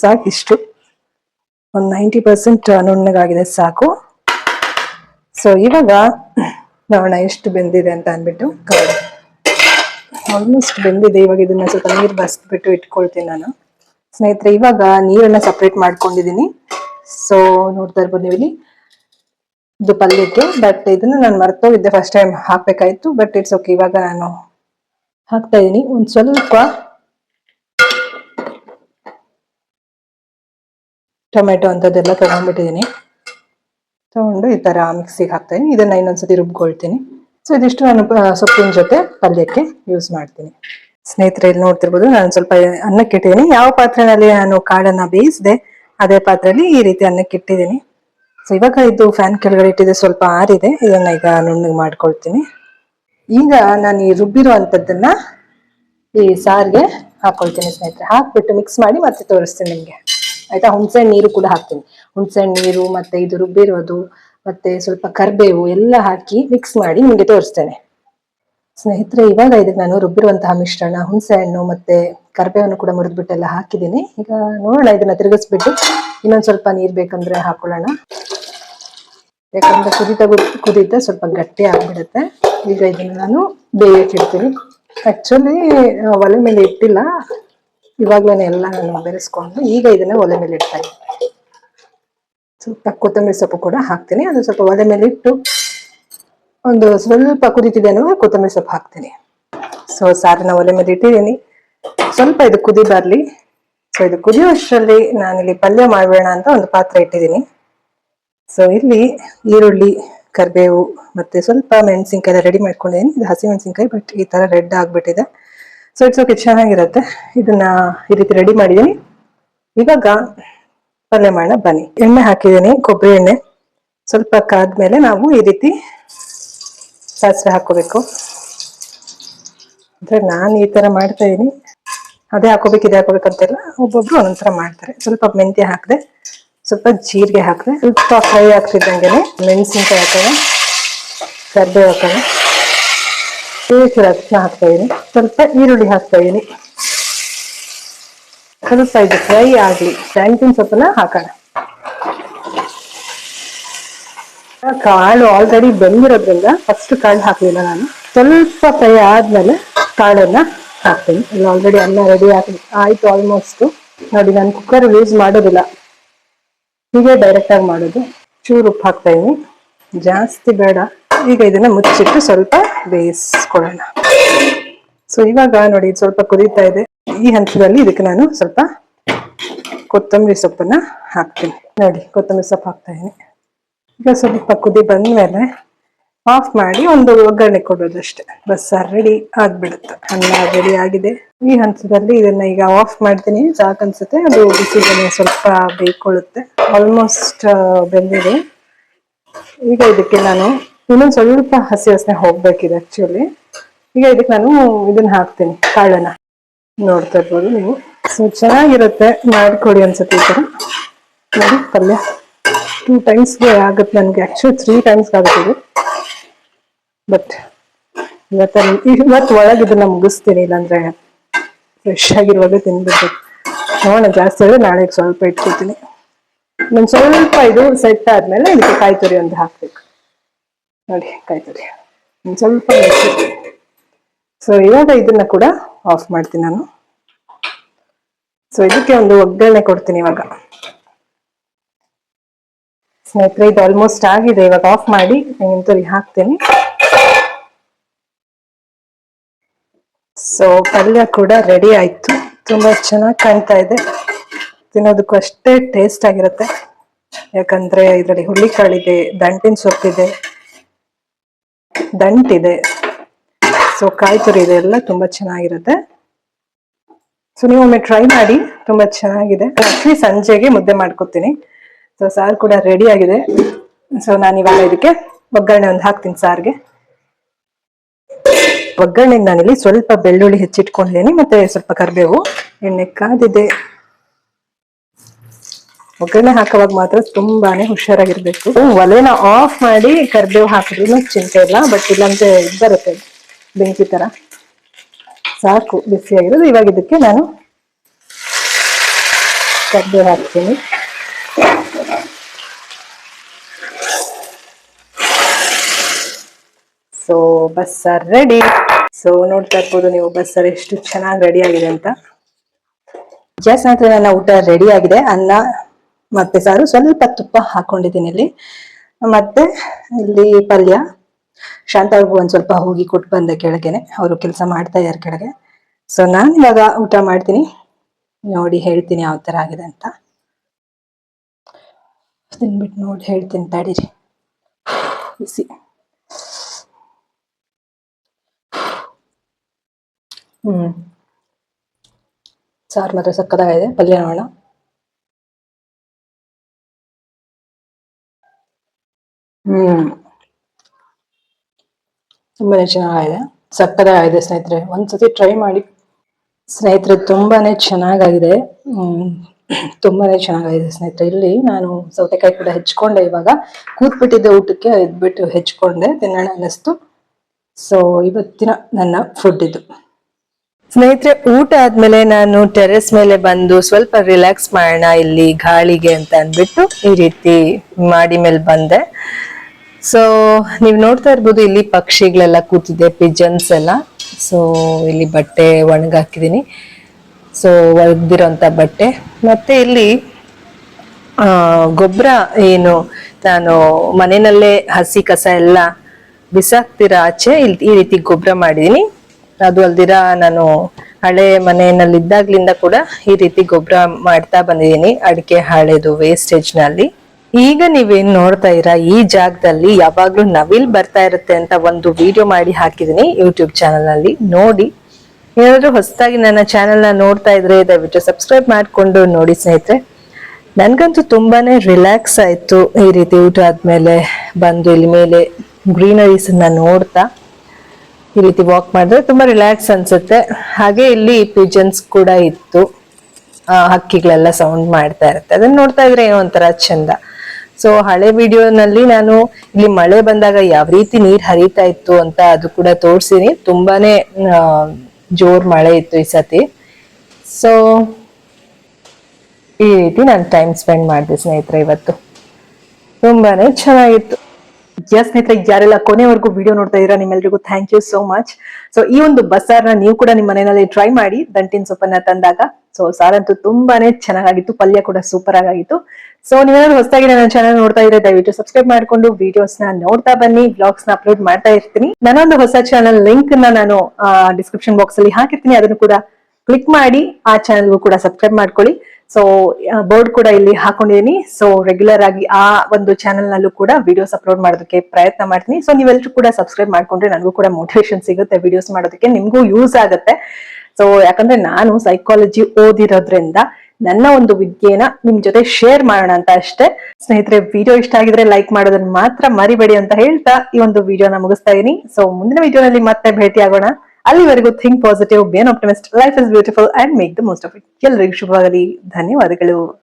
ಸಾಕು ಇಷ್ಟು. ಒಂದು ನೈಂಟಿ ಪರ್ಸೆಂಟ್ ನುಣ್ಣಗಾಗಿದೆ, ಸಾಕು. ಸೊ ಇವಾಗ ನೋಡೋಣ ಎಷ್ಟು ಬೆಂದಿದೆ ಅಂತ ಅಂದ್ಬಿಟ್ಟು ಕಾಳು. ಆಲ್ಮೋಸ್ಟ್ ಬೆಂದಿದೆ. ಇವಾಗ ಇದನ್ನ ಸ್ವಲ್ಪ ನೀರು ಬಸ್ಬಿಟ್ಟು ಇಟ್ಕೊಳ್ತೀನಿ ನಾನು. ಸ್ನೇಹಿತರೆ, ಇವಾಗ ನೀರನ್ನ ಸಪ್ರೇಟ್ ಮಾಡ್ಕೊಂಡಿದೀನಿ ಸೊ ನೋಡ್ತಾ ಇರ್ಬೋದು ನೀವು ಇಲ್ಲಿ ಇದು ಪಲ್ಯಕ್ಕೆ ಬಟ್ ಇದನ್ನ ನಾನು ಮರ್ತೋಗಿದ್ದೆ ಫಸ್ಟ್ ಟೈಮ್ ಹಾಕ್ಬೇಕಾಯ್ತು ಬಟ್ ಇಟ್ಸ್ ಓಕೆ ಇವಾಗ ನಾನು ಹಾಕ್ತಾ ಇದ್ದೀನಿ ಒಂದು ಸ್ವಲ್ಪ ಟೊಮೆಟೊ ಅಂಥದ್ದೆಲ್ಲ ತಗೊಂಡ್ಬಿಟ್ಟಿದೀನಿ. ತಗೊಂಡು ಈ ತರ ಮಿಕ್ಸಿಗೆ ಹಾಕ್ತಾ ಇದನ್ನು ಇನ್ನೊಂದ್ಸತಿ ರುಬ್ಕೊಳ್ತೀನಿ. ಸೊ ಇದಿಷ್ಟು ನಾನು ಸೊಪ್ಪಿನ ಜೊತೆ ಪಲ್ಯಕ್ಕೆ ಯೂಸ್ ಮಾಡ್ತೀನಿ. ಸ್ನೇಹಿತರೆ, ಇಲ್ಲಿ ನೋಡ್ತಿರ್ಬೋದು ನಾನು ಸ್ವಲ್ಪ ಅನ್ನಕ್ಕೆ ಇಟ್ಟಿದ್ದೀನಿ ಯಾವ ಪಾತ್ರೆನಲ್ಲಿ ನಾನು ಕಾಳನ್ನ ಬೇಯಿಸಿದೆ, ಅದೇ ಪಾತ್ರೆಯಲ್ಲಿ ಈ ರೀತಿ ಅನ್ನಕ್ಕೆ ಇಟ್ಟಿದ್ದೀನಿ ಸೊ ಇವಾಗ ಇದು ಫ್ಯಾನ್ ಕೆಳಗಡೆ ಇಟ್ಟಿದೆ ಸ್ವಲ್ಪ ಆರಿದೆ. ಇದನ್ನ ಈಗ ನುಣ್ಣಗೆ ಮಾಡ್ಕೊಳ್ತೀನಿ. ಈಗ ನಾನು ಈ ರುಬ್ಬಿರೋ ಅಂಥದ್ದನ್ನ ಈ ಸಾರಿಗೆ ಹಾಕೊಳ್ತೀನಿ ಸ್ನೇಹಿತರೆ. ಹಾಕ್ಬಿಟ್ಟು ಮಿಕ್ಸ್ ಮಾಡಿ ಮತ್ತೆ ತೋರಿಸ್ತೀನಿ ನಿಮಗೆ. ಆಯ್ತಾ? ಹುಣಸೆ ನೀರು ಕೂಡ ಹಾಕ್ತೀನಿ. ಹುಣಸೆ ನೀರು ಮತ್ತೆ ಇದು ರುಬ್ಬಿರೋದು, ಮತ್ತೆ ಸ್ವಲ್ಪ ಕರ್ಬೇವು ಎಲ್ಲ ಹಾಕಿ ಮಿಕ್ಸ್ ಮಾಡಿ ನಿಮಗೆ ತೋರಿಸ್ತೇನೆ. ಸ್ನೇಹಿತರೆ, ಇವಾಗ ಇದಕ್ಕೆ ನಾನು ರುಬ್ಬಿರುವಂತಹ ಮಿಶ್ರಣ ಹುಣಸೆ ಹಣ್ಣು ಮತ್ತೆ ಕರ್ಬೇವನ್ನು ಕೂಡ ಮುರಿದ್ಬಿಟ್ಟೆಲ್ಲ ಹಾಕಿದ್ದೀನಿ. ಈಗ ನೋಡೋಣ, ಇದನ್ನ ತಿರುಗಿಸ್ಬಿಟ್ಟು ಇನ್ನೊಂದು ಸ್ವಲ್ಪ ನೀರು ಬೇಕಂದ್ರೆ ಹಾಕೊಳ್ಳೋಣ. ಯಾಕಂದ್ರೆ ಕುದಿತಾ ಕುದಿತ ಸ್ವಲ್ಪ ಗಟ್ಟಿ ಆಗ್ಬಿಡುತ್ತೆ. ಈಗ ಇದನ್ನ ನಾನು ಬೇಯಕ್ಕೆ ಇಡ್ತೀನಿ. ಆಕ್ಚುಲಿ ಒಲೆ ಮೇಲೆ ಇಟ್ಟಿಲ್ಲ. ಇವಾಗ್ಲೇ ಎಲ್ಲ ನಾನು ಬೆರೆಸ್ಕೊಂಡು ಈಗ ಇದನ್ನ ಒಲೆ ಮೇಲೆ ಇಡ್ತಾ ಇದ್ದೀನಿ. ಸ್ವಲ್ಪ ಕೊತ್ತಂಬರಿ ಸೊಪ್ಪು ಕೂಡ ಹಾಕ್ತೀನಿ. ಅದು ಸ್ವಲ್ಪ ಒಲೆ ಮೇಲೆ ಇಟ್ಟು ಒಂದು ಸ್ವಲ್ಪ ಕುದೀತಿದೆ ಅನ್ನುವ ಕೊತ್ತಂಬರಿ ಸೊಪ್ಪು ಹಾಕ್ತೀನಿ. ಸೊ ಸಾರನ್ನ ಒಲೆ ಮೇಲೆ ಇಟ್ಟಿದ್ದೀನಿ. ಸ್ವಲ್ಪ ಇದು ಕುದಿ ಬರಲಿ. ಸೊ ಇದು ಕುದಿಯುವಷ್ಟರಲ್ಲಿ ನಾನಿಲ್ಲಿ ಪಲ್ಯ ಮಾಡೋಣ ಅಂತ ಒಂದು ಪಾತ್ರೆ ಇಟ್ಟಿದ್ದೀನಿ. ಸೊ ಇಲ್ಲಿ ಈರುಳ್ಳಿ, ಕರಿಬೇವು ಮತ್ತೆ ಸ್ವಲ್ಪ ಮೆಣಸಿನ್ಕಾಯಿ ರೆಡಿ ಮಾಡ್ಕೊಂಡಿದ್ದೀನಿ. ಇದು ಹಸಿ ಮೆಣಸಿನ್ಕಾಯಿ ಬಟ್ ಈ ತರ ರೆಡ್ ಆಗಿಬಿಟ್ಟಿದೆ. ಸೊ ಇಟ್ಸ್ ಓಕೆ ಚೆನ್ನಾಗಿರುತ್ತೆ. ಇದನ್ನ ಈ ರೀತಿ ರೆಡಿ ಮಾಡಿದ್ದೀನಿ. ಇವಾಗ ಪಲ್ಯ ಮಾಡೋಣ, ಬನ್ನಿ. ಎಣ್ಣೆ ಹಾಕಿದ್ದೀನಿ, ಕೊಬ್ಬರಿ ಎಣ್ಣೆ. ಸ್ವಲ್ಪ ಕಾದ್ಮೇಲೆ ನಾವು ಈ ರೀತಿ ಸಾಸಿವೆ ಹಾಕೋಬೇಕು ಅಂದರೆ ನಾನು ಈ ತರ ಮಾಡ್ತಾ ಇದ್ದೀನಿ ಅದೇ ಹಾಕೋಬೇಕು ಇದೇ ಹಾಕೋಬೇಕಂತೆಲ್ಲ ಒಬ್ಬೊಬ್ರು ಒಂದೊಂಥರ ಮಾಡ್ತಾರೆ. ಸ್ವಲ್ಪ ಮೆಂತ್ಯ ಹಾಕಿದೆ. ಸ್ವಲ್ಪ ಜೀರಿಗೆ ಹಾಕಿದೆ ಸ್ವಲ್ಪ ಫ್ರೈ ಆಗ್ತಿದ್ದಂಗೆ ಮೆಣಸಿನಕಾಯಿ ಹಾಕೋಣ. ಕರ್ಬೇವು ಹಾಕೋಣ. ಬೇಕಿರೋ ಅರಿಶಿನ ಹಾಕ್ತಾ ಇದೀನಿ. ಸ್ವಲ್ಪ ಈರುಳ್ಳಿ ಹಾಕ್ತಾ ಇದೀನಿ. ಸ್ವಲ್ಪ ಇದು ಫ್ರೈ ಆಗಲಿ. ಫ್ಯಾಂಟಿನ್ ಸೊಪ್ಪನ್ನ ಹಾಕೋಣ. ಕಾಳು ಆಲ್ರೆಡಿ ಬೆಂದಿರೋದ್ರಿಂದ ಫಸ್ಟ್ ಕಾಳು ಹಾಕಲಿಲ್ಲ ನಾನು. ಸ್ವಲ್ಪ ಫ್ರೈ ಆದ್ಮೇಲೆ ಕಾಳನ್ನ ಹಾಕ್ತೀನಿ. ಆಲ್ರೆಡಿ ಅನ್ನ ರೆಡಿ ಆಗಿ ಆಯ್ತು ಆಲ್ಮೋಸ್ಟ್ ನೋಡಿ, ನಾನು ಕುಕ್ಕರ್ ಯೂಸ್ ಮಾಡೋದಿಲ್ಲ. ಹೀಗೆ ಡೈರೆಕ್ಟ್ ಆಗಿ ಮಾಡೋದು ಚೂರು ಉಪ್ಪು ಹಾಕ್ತಾ ಇದೀನಿ ಜಾಸ್ತಿ ಬೇಡ. ಈಗ ಇದನ್ನ ಮುಚ್ಚಿಟ್ಟು ಸ್ವಲ್ಪ ಬೇಯಿಸ್ಕೊಳ್ಳೋಣ. ಸೊ ಇವಾಗ ನೋಡಿ ಸ್ವಲ್ಪ ಕುದೀತಾ ಇದೆ. ಈ ಹಂತದಲ್ಲಿ ಇದಕ್ಕೆ ನಾನು ಸ್ವಲ್ಪ ಕೊತ್ತಂಬರಿ ಸೊಪ್ಪನ್ನ ಹಾಕ್ತೀನಿ. ನೋಡಿ, ಕೊತ್ತಂಬರಿ ಸೊಪ್ಪು ಹಾಕ್ತಾ ಇದೀನಿ ಈಗ ಸ್ವಲ್ಪ ಕುದಿ ಬಂದ್ಮೇಲೆ ಆಫ್ ಮಾಡಿ ಒಂದು ಒಗ್ಗರಣೆ ಕೊಡೋದಷ್ಟೇ. ಬಸ್ಸಾರು ರೆಡಿ ಆಗ್ಬಿಡುತ್ತೆ. ಅನ್ನ ರೆಡಿ ಆಗಿದೆ. ಈ ಹಂತದಲ್ಲಿ ಇದನ್ನ ಈಗ ಆಫ್ ಮಾಡ್ತೀನಿ. ಸಾಕನ್ಸುತ್ತೆ ಅದು ಬಿಸಿ ಸ್ವಲ್ಪ ಬೇಯ್ಕೊಳ್ಳುತ್ತೆ. ಆಲ್ಮೋಸ್ಟ್ ಬೆಂದಿದೆ. ಈಗ ಇದಕ್ಕೆ ನಾನು ಇನ್ನೊಂದು ಸ್ವಲ್ಪ ಹಸಿ ಹಸನೆ ಹೋಗ್ಬೇಕಿದೆ ಆಕ್ಚುಲಿ ಈಗ ಇದಕ್ಕೆ ನಾನು ಇದನ್ನ ಹಾಕ್ತೀನಿ. ಕಾಳನ್ನ. ನೋಡ್ತಾ ಇರ್ಬೋದು ನೀವು. ಸೊ ಚೆನ್ನಾಗಿರುತ್ತೆ. ಮಾಡ್ಕೊಡಿ ಅನ್ಸುತ್ತೆ ಈ ಥರ ನೋಡಿ, ಪಲ್ಯ. ಟೂ ಟೈಮ್ಸ್ಗೆ ಆಗುತ್ತೆ ನನಗೆ. ಆ್ಯಕ್ಚುಲಿ ತ್ರೀ ಟೈಮ್ಸ್ಗೆ ಆಗುತ್ತೆ ಬಟ್ ಇವತ್ತ ಇವತ್ತು ಇದನ್ನ ಮುಗಿಸ್ತೀನಿ, ಇಲ್ಲಾಂದ್ರೆ ಫ್ರೆಶ್ ಆಗಿರುವಾಗ ತಿನ್ಬಿಡ್ಬೇಕು. ನೋಡೋಣ, ಜಾಸ್ತಿ ಆದರೆ ನಾಳೆ ಸ್ವಲ್ಪ ಇಟ್ಕೊತೀನಿ. ನಾನು ಸ್ವಲ್ಪ ಇದು ಸೆಟ್ ಆದ್ಮೇಲೆ ಇದಕ್ಕೆ ಕಾಯಿ ತುರಿ ಒಂದು ಹಾಕ್ಬೇಕು. ನೋಡಿ ಕಾಯಿ ತುರಿ ಒಂದು ಸ್ವಲ್ಪ ಸೊ ಇವಾಗ ಇದನ್ನ ಕೂಡ ಆಫ್ ಮಾಡ್ತೀನಿ ನಾನು. ಸೊ ಇದಕ್ಕೆ ಒಂದು ಒಗ್ಗರಣೆ ಕೊಡ್ತೀನಿ ಇವಾಗ. ಸ್ನೇಹಿತರೆ, ಇದು ಆಲ್ಮೋಸ್ಟ್ ಆಗಿದೆ. ಇವಾಗ ಆಫ್ ಮಾಡಿ ಇಂತಲ್ಲಿ ಹಾಕ್ತೀನಿ. ಸೊ ಪಲ್ಯ ಕೂಡ ರೆಡಿ ಆಯ್ತು. ತುಂಬಾ ಚೆನ್ನಾಗಿ ಕಾಣ್ತಾ ಇದೆ. ತಿನ್ನೋದಕ್ಕೂ ಅಷ್ಟೇ ಟೇಸ್ಟ್ ಆಗಿರುತ್ತೆ. ಯಾಕಂದ್ರೆ ಇದರಲ್ಲಿ ಹುಳ್ಳಿಕಾಳಿದೆ ದಂಟಿನ ಸೊಪ್ಪಿದೆ, ದಂಟಿದೆ. ಸೊ ಕಾಯಿ ತುರಿ ಇದೆ ಎಲ್ಲ ತುಂಬಾ ಚೆನ್ನಾಗಿರುತ್ತೆ. ಸೊ ನೀವು ಒಮ್ಮೆ ಟ್ರೈ ಮಾಡಿ, ತುಂಬಾ ಚೆನ್ನಾಗಿದೆ. ಆಕ್ಚುಲಿ ಸಂಜೆಗೆ ಮುದ್ದೆ ಮಾಡ್ಕೊತೀನಿ. ಸೊ ಸಾರು ಕೂಡ ರೆಡಿ ಆಗಿದೆ. ಸೊ ನಾನು ಇವಾಗ ಇದಕ್ಕೆ ಒಗ್ಗರಣೆ ಒಂದು ಹಾಕ್ತೀನಿ ಸಾರ್ಗೆ. ಒಗ್ಗರಣೆಗೆ ನಾನಿಲ್ಲಿ ಸ್ವಲ್ಪ ಬೆಳ್ಳುಳ್ಳಿ ಹೆಚ್ಚಿಟ್ಕೊಂಡಿದ್ದೀನಿ, ಮತ್ತೆ ಸ್ವಲ್ಪ ಕರಿಬೇವು, ಎಣ್ಣೆ ಕಾದಿದೆ. ಒಗ್ಗರಣೆ ಹಾಕುವಾಗ ಮಾತ್ರ ತುಂಬಾನೇ ಹುಷಾರಾಗಿರ್ಬೇಕು. ಒಲೆನ ಆಫ್ ಮಾಡಿ ಕರಿಬೇವು ಹಾಕಿದ್ರು ಚಿಂತೆ ಇಲ್ಲ ಬಟ್ ಇಲ್ಲಾಂದ್ರೆ ಇದು ಬರುತ್ತೆ ಬೆಂಕಿ ತರ. ಸಾಕು, ಬಿಸಿಯಾಗಿರೋದು. ಇವಾಗ ಇದಕ್ಕೆ ನಾನು ಕರಿಬೇವು ಹಾಕ್ತೀನಿ. ಸೊ ಬಸ್ಸಾರ್ ರೆಡಿ ಸೊ ನೋಡ್ತಾ ಇರ್ಬೋದು ನೀವು ಬಸ್ಸಾರ್ ಎಷ್ಟು ಚೆನ್ನಾಗಿ ರೆಡಿ ಆಗಿದೆ ಅಂತ. ಜಾಸ್ತಿ ನಂತರ ನನ್ನ ಊಟ ರೆಡಿ ಆಗಿದೆ. ಅನ್ನ ಮತ್ತೆ ಸಾರು. ಸ್ವಲ್ಪ ತುಪ್ಪ ಹಾಕೊಂಡಿದ್ದೀನಿ ಇಲ್ಲಿ. ಮತ್ತೆ ಇಲ್ಲಿ ಪಲ್ಯ. ಶಾಂತ ಅವ್ರಿಗೂ ಒಂದ್ ಸ್ವಲ್ಪ ಹೋಗಿ ಕೊಟ್ಟು ಬಂದೆ ಕೆಳಗೆನೆ. ಅವರು ಕೆಲಸ ಮಾಡ್ತಾ ಇದ್ದಾರೆ ಕೆಳಗೆ. ಸೊ ನಾನು ಇವಾಗ ಊಟ ಮಾಡ್ತೀನಿ. ನೋಡಿ ಹೇಳ್ತೀನಿ ಯಾವ ತರ ಆಗಿದೆ ಅಂತ. ತಿನ್ಬಿಟ್ಟು ನೋಡಿ ಹೇಳ್ತೀನಿ ತಡೀರಿ. ಬಿಸಿ. ಹ್ಮ್. ಸಾರು ಮಾತ್ರ ಸಕ್ಕದಾಗಿದೆ ಪಲ್ಯ ನೋಡೋಣ ತುಂಬಾನೇ ಚೆನ್ನಾಗಿದೆ ಸಕ್ಕದಾಗಿದೆ ಸ್ನೇಹಿತರೆ. ಒಂದ್ಸತಿ ಟ್ರೈ ಮಾಡಿ. ಸ್ನೇಹಿತರೆ, ತುಂಬಾನೇ ಚೆನ್ನಾಗಾಗಿದೆ. ತುಂಬಾನೇ ಚೆನ್ನಾಗಾಗಿದೆ ಸ್ನೇಹಿತರೆ. ಇಲ್ಲಿ ನಾನು ಸೌತೆಕಾಯಿ ಕೂಡ ಹೆಚ್ಕೊಂಡೆ ಇವಾಗ. ಕೂತ್ಬಿಟ್ಟಿದ್ದೆ ಊಟಕ್ಕೆ, ಇದ್ಬಿಟ್ಟು ಹೆಚ್ಕೊಂಡೆ, ತಿನ್ನೋಣ ಅನ್ನಿಸ್ತು. ಸೊ ಇವತ್ತಿನ ನನ್ನ ಫುಡ್ ಇದು. ಸ್ನೇಹಿತರೆ, ಊಟ ಆದ್ಮೇಲೆ ನಾನು ಟೆರೆಸ್ ಮೇಲೆ ಬಂದು ಸ್ವಲ್ಪ ರಿಲ್ಯಾಕ್ಸ್ ಮಾಡೋಣ, ಇಲ್ಲಿ ಗಾಳಿಗೆ ಅಂತ ಅಂದ್ಬಿಟ್ಟು ಈ ರೀತಿ ಮಾಡಿ ಮೇಲೆ ಬಂದೆ. ಸೊ ನೀವು ನೋಡ್ತಾ ಇರ್ಬೋದು, ಇಲ್ಲಿ ಪಕ್ಷಿಗಳೆಲ್ಲ ಕೂತಿದೆ ಪಿಜನ್ಸ್ ಎಲ್ಲ. ಸೊ ಇಲ್ಲಿ ಬಟ್ಟೆ ಒಣಗಾಕಿದ್ದೀನಿ. ಸೊ ಒಣಗ್ದಿರೋಂಥ ಬಟ್ಟೆ. ಮತ್ತೆ ಇಲ್ಲಿ ಗೊಬ್ಬರ ಏನು, ನಾನು ಮನೆಯಲ್ಲೇ ಹಸಿ ಕಸ ಎಲ್ಲ ಬಿಸಾಕ್ತಿರೋ ಆಚೆ ಇಲ್ಲಿ ಈ ರೀತಿ ಗೊಬ್ಬರ ಮಾಡಿದೀನಿ ಅದು ಅಲ್ದಿರ ನಾನು ಹಳೆ ಮನೆಯಲ್ಲಿ ಇದ್ದಾಗ್ಲಿಂದ ಕೂಡ ಈ ರೀತಿ ಗೊಬ್ಬರ ಮಾಡ್ತಾ ಬಂದಿದ್ದೀನಿ. ಅಡಿಕೆ ಹಾಳೆದು ವೇಸ್ಟೇಜ್ನಲ್ಲಿ. ಈಗ ನೀವೇನ್ ನೋಡ್ತಾ ಇರ ಈ ಜಾಗದಲ್ಲಿ ಯಾವಾಗ್ಲೂ ನವಿಲ್ ಬರ್ತಾ ಇರುತ್ತೆ ಅಂತ ಒಂದು ವಿಡಿಯೋ ಮಾಡಿ ಹಾಕಿದೀನಿ ಯೂಟ್ಯೂಬ್ ಚಾನಲ್ನಲ್ಲಿ. ನೋಡಿ. ಏನಾದ್ರು ಹೊಸದಾಗಿ ನನ್ನ ಚಾನೆಲ್ನ ನೋಡ್ತಾ ಇದ್ರೆ ದಯವಿಟ್ಟು ಸಬ್ಸ್ಕ್ರೈಬ್ ಮಾಡ್ಕೊಂಡು ನೋಡಿ ಸ್ನೇಹಿತರೆ. ನನ್ಗಂತೂ ತುಂಬಾನೇ ರಿಲ್ಯಾಕ್ಸ್ ಆಯ್ತು ಈ ರೀತಿ ಊಟ ಆದ್ಮೇಲೆ ಬಂದು ಇಲ್ಲಿ ಮೇಲೆ ಗ್ರೀನರೀಸ್ನ ನೋಡ್ತಾ. ಈ ರೀತಿ ವಾಕ್ ಮಾಡಿದ್ರೆ ತುಂಬಾ ರಿಲ್ಯಾಕ್ಸ್ ಅನ್ಸುತ್ತೆ. ಹಾಗೆ ಇಲ್ಲಿ ಪಿಜನ್ಸ್ ಕೂಡ ಇತ್ತು. ಹಕ್ಕಿಗಳೆಲ್ಲ ಸೌಂಡ್ ಮಾಡ್ತಾ ಇರುತ್ತೆ. ಅದನ್ನ ನೋಡ್ತಾ ಇದ್ರೆ ಏನೋ ಒಂಥರ ಚಂದ. ಸೊ ಹಳೆ ವಿಡಿಯೋನಲ್ಲಿ ನಾನು ಇಲ್ಲಿ ಮಳೆ ಬಂದಾಗ ಯಾವ ರೀತಿ ನೀರ್ ಹರಿತಾ ಇತ್ತು ಅಂತ ಅದು ಕೂಡ ತೋರಿಸಿನಿ. ತುಂಬಾನೇ ಜೋರ್ ಮಳೆ ಇತ್ತು ಈ ಸತಿ. ಸೊ ಈ ರೀತಿ ನಾನು ಟೈಮ್ ಸ್ಪೆಂಡ್ ಮಾಡಿದೆ ಸ್ನೇಹಿತರೆ ಇವತ್ತು. ತುಂಬಾನೇ ಚೆನ್ನಾಗಿತ್ತು. ಎಸ್ ಸ್ನೇಹಿತರೆ, ಯಾರೆಲ್ಲ ಕೊನೆವರೆಗೂ ವಿಡಿಯೋ ನೋಡ್ತಾ ಇದ್ದೀರಾ ನಿಮ್ಮೆಲ್ಲರಿಗೂ thank you so much so ಈ ಒಂದು ಬಸ್ಸಾರ್ನ ನೀವು ಕೂಡ ನಿಮ್ಮ ಮನೆಯಲ್ಲಿ ಟ್ರೈ ಮಾಡಿ, ದಂಟಿನ ಸೊಪ್ಪನ್ನ ತಂದಾಗ. ಸೊ ಸಾರಂತೂ ತುಂಬಾನೇ ಚೆನ್ನಾಗಿತ್ತು ಪಲ್ಯ ಕೂಡ ಸೂಪರ್ ಆಗಿತ್ತು ಸೊ ನೀವೇನಾದ್ರು ಹೊಸದಾಗಿ ನನ್ನ ಚಾನಲ್ ನೋಡ್ತಾ ಇದ್ರೆ, ದಯವಿಟ್ಟು ಸಬ್ಸ್ಕ್ರೈಬ್ ಮಾಡ್ಕೊಂಡು ವಿಡಿಯೋಸ್ನ ನೋಡ್ತಾ ಬನ್ನಿ ಬ್ಲಾಗ್ಸ್ನ ಅಪ್ಲೋಡ್ ಮಾಡ್ತಾ ಇರ್ತೀನಿ. ನನ್ನೊಂದು ಹೊಸ ಚಾನಲ್ ಲಿಂಕ್ನ ನಾನು ಡಿಸ್ಕ್ರಿಪ್ಷನ್ ಬಾಕ್ಸ್ ಅಲ್ಲಿ ಹಾಕಿರ್ತೀನಿ. ಅದನ್ನು ಕೂಡ ಕ್ಲಿಕ್ ಮಾಡಿ, ಆ ಚಾನಲ್ಗೂ ಕೂಡ ಸಬ್ಸ್ಕ್ರೈಬ್ ಮಾಡ್ಕೊಳ್ಳಿ. ಸೊ ಬೋರ್ಡ್ ಕೂಡ ಇಲ್ಲಿ ಹಾಕೊಂಡಿದೀನಿ. ಸೊ ರೆಗ್ಯುಲರ್ ಆಗಿ ಆ ಒಂದು ಚಾನೆಲ್ ನಲ್ಲೂ ಕೂಡ ವಿಡಿಯೋಸ್ ಅಪ್ಲೋಡ್ ಮಾಡೋದಕ್ಕೆ ಪ್ರಯತ್ನ ಮಾಡ್ತೀನಿ. ಸೊ ನೀವೆಲ್ಲರೂ ಕೂಡ ಸಬ್ಸ್ಕ್ರೈಬ್ ಮಾಡ್ಕೊಂಡ್ರೆ ನನಗೂ ಕೂಡ ಮೋಟಿವೇಶನ್ ಸಿಗುತ್ತೆ ವಿಡಿಯೋಸ್ ಮಾಡೋದಕ್ಕೆ. ನಿಮ್ಗೂ ಯೂಸ್ ಆಗುತ್ತೆ. ಸೊ ಯಾಕಂದ್ರೆ ನಾನು ಸೈಕಾಲಜಿ ಓದಿರೋದ್ರಿಂದ ನನ್ನ ಒಂದು ವಿದ್ಯೆನ ನಿಮ್ ಜೊತೆ ಶೇರ್ ಮಾಡೋಣ ಅಂತ ಅಷ್ಟೇ. ಸ್ನೇಹಿತರೆ ವಿಡಿಯೋ ಇಷ್ಟ ಆಗಿದ್ರೆ ಲೈಕ್ ಮಾಡೋದನ್ನ ಮಾತ್ರ ಮರಿಬೇಡಿ ಅಂತ ಹೇಳ್ತಾ ಈ ಒಂದು ವಿಡಿಯೋನ ಮುಗಿಸ್ತಾ ಇದೀನಿ. ಸೊ ಮುಂದಿನ ವಿಡಿಯೋನಲ್ಲಿ ಮತ್ತೆ ಭೇಟಿ ಆಗೋಣ ಅಲ್ಲಿವರೆಗೂ think positive be an optimist life is beautiful and make the most of it ಎಲ್ಲರಿಗೂ ಶುಭವಾಗಲಿ. ಧನ್ಯವಾದಗಳು.